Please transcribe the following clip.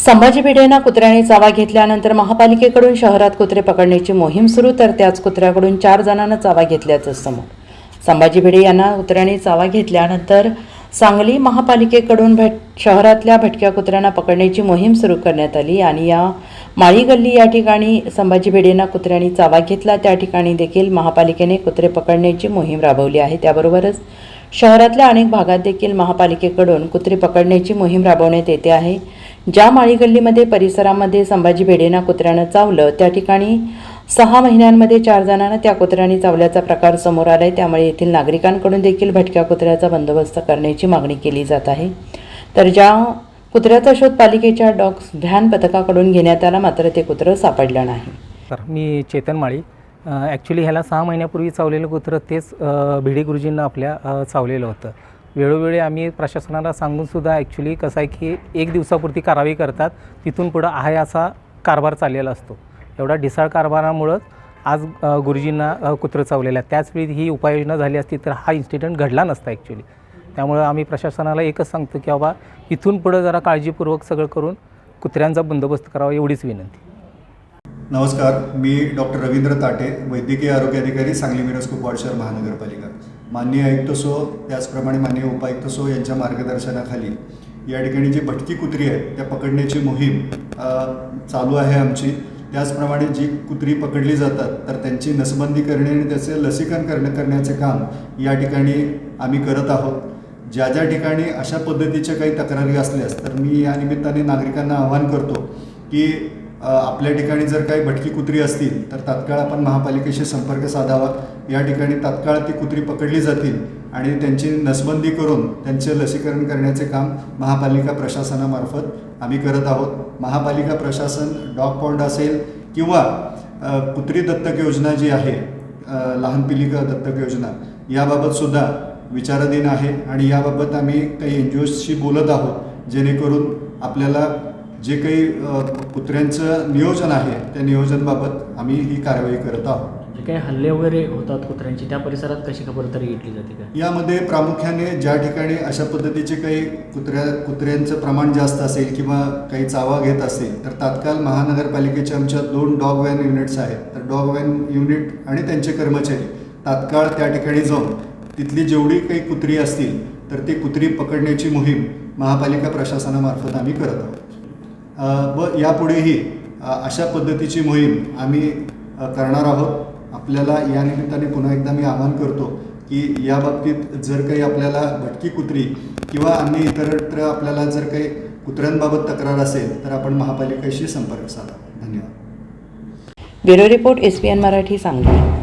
संभाजी भिडेंना कुत्र्याने चावा घेतल्यानंतर महापालिकेकडून शहरात कुत्रे पकडण्याची मोहीम सुरू तर त्याच कुत्र्याकडून चार जणांना चावा घेतल्याचं समोर. संभाजी भिडे यांना कुत्र्याने चावा घेतल्यानंतर सांगली महापालिकेकडून भट शहरातल्या भटक्या कुत्र्यांना पकडण्याची मोहीम सुरू करण्यात आली आणि या माळी गल्ली या ठिकाणी संभाजी भिडेंना कुत्र्यांनी चावा घेतला. त्या ठिकाणी देखील महापालिकेने कुत्रे पकडण्याची मोहीम राबवली आहे. त्याबरोबरच शहरातल्या अनेक भागात देखील महापालिकेकडून कुत्रे पकडण्याची मोहीम राबवण्यात येते आहे. ज्या माळीगल्लीमध्ये परिसरामध्ये संभाजी भेडेना कुत्र्यानं चावलं त्या ठिकाणी सहा महिन्यांमध्ये चार जणांना त्या कुत्र्याने चावल्याचा प्रकार समोर आलाय. त्यामुळे येथील नागरिकांकडून देखील भटक्या कुत्र्याचा बंदोबस्त करण्याची मागणी केली जात आहे. तर ज्या कुत्र्याचा शोध पालिकेच्या डॉग्स व्हॅन पथकाकडून घेण्यात आला मात्र ते कुत्रं सापडलं नाही. तर मी चेतन माळी. ॲक्च्युली ह्याला सहा महिन्यापूर्वी चावलेलं कुत्रं तेच भिडी भिडे गुरुजींना आपल्या अ, चावलेलं होतं. वेळोवेळी आम्ही प्रशासनाला सांगूनसुद्धा ॲक्च्युली कसं आहे की एक दिवसापुरती कारवाई करतात तिथून पुढं आहे असा कारभार चाललेला असतो. एवढा ढिसाळ कारभारामुळंच आज गुरुजींना अ, कुत्रं चावलेलं त्याचवेळी ही उपाययोजना झाली असती तर हा इन्सिडेंट घडला नसता ॲक्च्युली त्यामुळं आम्ही प्रशासनाला एकच सांगतो की बाबा इथून पुढं जरा काळजीपूर्वक सगळं करून कुत्र्यांचा बंदोबस्त करावा एवढीच विनंती. नमस्कार मी डॉक्टर रवींद्र ताटे वैद्यकीय आरोग्य अधिकारी सांगली मिरज कुपवाड शहर महानगरपालिका. माननीय आयुक्त सो त्याचप्रमाणे माननीय उपायुक्त सो यांच्या मार्गदर्शनाखाली या ठिकाणी जी भटकी कुत्री आहे त्या पकडण्याची मोहीम चालू आहे आमची. त्याचप्रमाणे जी कुत्री पकडली जातात तर त्यांची नसबंदी करणे आणि त्याचे लसीकरण करणे करण्याचे काम या ठिकाणी आम्ही करत आहोत. ज्या ज्या ठिकाणी अशा पद्धतीच्या काही तक्रारी असल्यास तर मी या निमित्ताने नागरिकांना आवाहन करतो की आपल्या ठिकाणी जर काही भटकी कुत्री असतील तर तात्काळ आपण महापालिकेशी संपर्क साधावा. या ठिकाणी तात्काळ ती कुत्री पकडली जातील आणि त्यांची नसबंदी करून त्यांचे लसीकरण करण्याचे काम महापालिका प्रशासनामार्फत आम्ही करत आहोत. महापालिका प्रशासन डॉग पॉन्ड असेल किंवा कुत्री दत्तक योजना जी आहे लहान पिलिका दत्तक योजना याबाबतसुद्धा विचाराधीन आहे. आणि याबाबत आम्ही काही एन जी ओशी बोलत आहोत जेणेकरून आपल्याला जे काही कुत्र्यांचं नियोजन आहे त्या नियोजनबाबत आम्ही ही कारवाई करत आहोत. जे काही हल्ले वगैरे होतात कुत्र्यांची त्या परिसरात कशी खबरदारी घेतली जाते काय? यामध्ये प्रामुख्याने ज्या ठिकाणी अशा पद्धतीचे काही कुत्र्या कुत्र्यांचं प्रमाण जास्त असेल किंवा काही चावा घेत असेल तर तात्काळ महानगरपालिकेच्या आमच्या दोन डॉग व्हॅन युनिट्स आहेत. तर डॉग व्हॅन युनिट आणि त्यांचे कर्मचारी तात्काळ त्या ठिकाणी जाऊन तिथली जेवढी काही कुत्री असतील तर ती कुत्री पकडण्याची मोहीम महापालिका प्रशासनामार्फत आम्ही करत आहोत. व यापुढेही अशा पद्धतीची मोहीम आम्ही करणार आहोत. आपल्याला या निमित्ताने पुन्हा एकदा मी आवाहन करतो की या बाबतीत जर काही आपल्याला भटकी कुत्री किंवा अन्य इतरत्र आपल्याला जर काही कुत्र्यांबाबत तक्रार असेल तर आपण महापालिकेशी संपर्क साधा. धन्यवाद. Bureau report S P N Marathi Sangli.